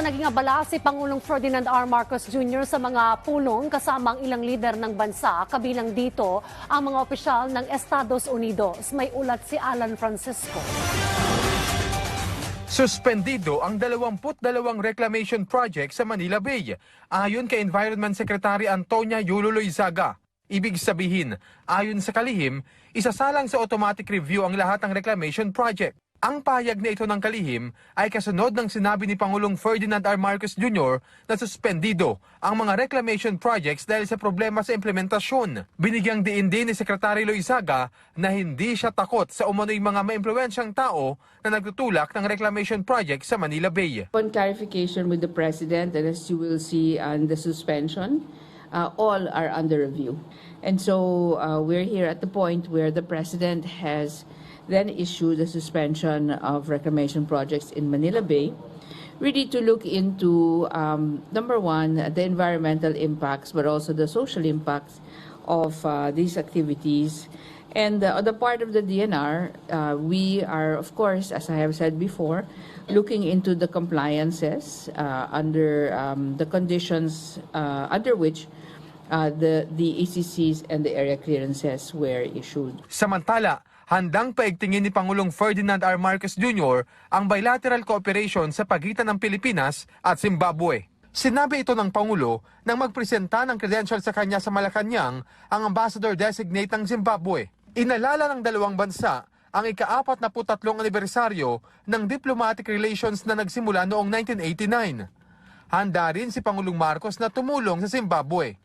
Samantala, naging abala si Pangulong Ferdinand R. Marcos Jr. sa mga pulong kasama ang ilang lider ng bansa. Kabilang dito ang mga opisyal ng Estados Unidos. May ulat si Alan Francisco. Suspendido ang 22 reclamation project sa Manila Bay, ayon kay Environment Secretary Antonia Yulo Loizaga. Ibig sabihin, ayon sa kalihim, isasalang sa automatic review ang lahat ng reclamation project. Ang payag na ito ng kalihim ay kasunod ng sinabi ni Pangulong Ferdinand R. Marcos Jr. na suspendido ang mga reclamation projects dahil sa problema sa implementasyon. Binigyang diin din ni Secretary Loizaga na hindi siya takot sa umano'y mga maimpluwensyang tao na nagtutulak ng reclamation project sa Manila Bay. On clarification with the President, and as you will see on the suspension, uh, all are under review. And so uh, we're here at the point where the President has then issued a suspension of reclamation projects in Manila Bay, really to look into, um, number one, the environmental impacts, but also the social impacts of uh, these activities. And uh, on the part of the DNR, uh, we are, of course, as I have said before, looking into the compliances uh, under um, the conditions uh, under which uh, the, the ECCs and the area clearances were issued. Samantala, handang paigtingin ni Pangulong Ferdinand R. Marcos Jr. ang bilateral cooperation sa pagitan ng Pilipinas at Zimbabwe. Sinabi ito ng Pangulo nang magpresenta ng credential sa kanya sa Malacanang ang ambassador designate ng Zimbabwe. Inalala ng dalawang bansa ang ika-apat na putatlong anibersaryo ng diplomatic relations na nagsimula noong 1989. Handa rin si Pangulong Marcos na tumulong sa Zimbabwe.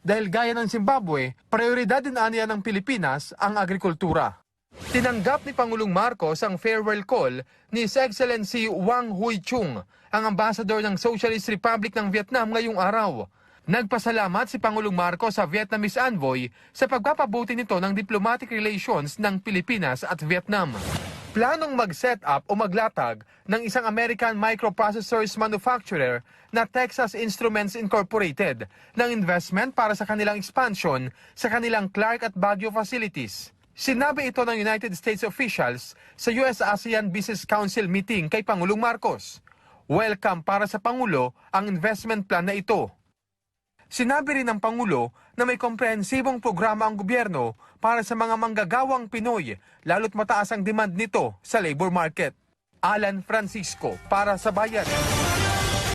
Dahil gaya ng Zimbabwe, prioridad din aniya ng Pilipinas ang agrikultura. Tinanggap ni Pangulong Marcos ang farewell call ni His Excellency Wang Hui Chung, ang ambassador ng Socialist Republic ng Vietnam ngayong araw. Nagpasalamat si Pangulong Marcos sa Vietnamese envoy sa pagpapabuti nito ng diplomatic relations ng Pilipinas at Vietnam. Planong mag-set up o maglatag ng isang American microprocessors manufacturer na Texas Instruments Incorporated ng investment para sa kanilang expansion sa kanilang Clark at Baguio facilities. Sinabi ito ng United States officials sa US-ASEAN Business Council meeting kay Pangulong Marcos. Welcome para sa Pangulo ang investment plan na ito. Sinabi rin ng Pangulo na may komprehensibong programa ang gobyerno para sa mga manggagawang Pinoy, lalo't mataas ang demand nito sa labor market. Alan Francisco para sa Bayan.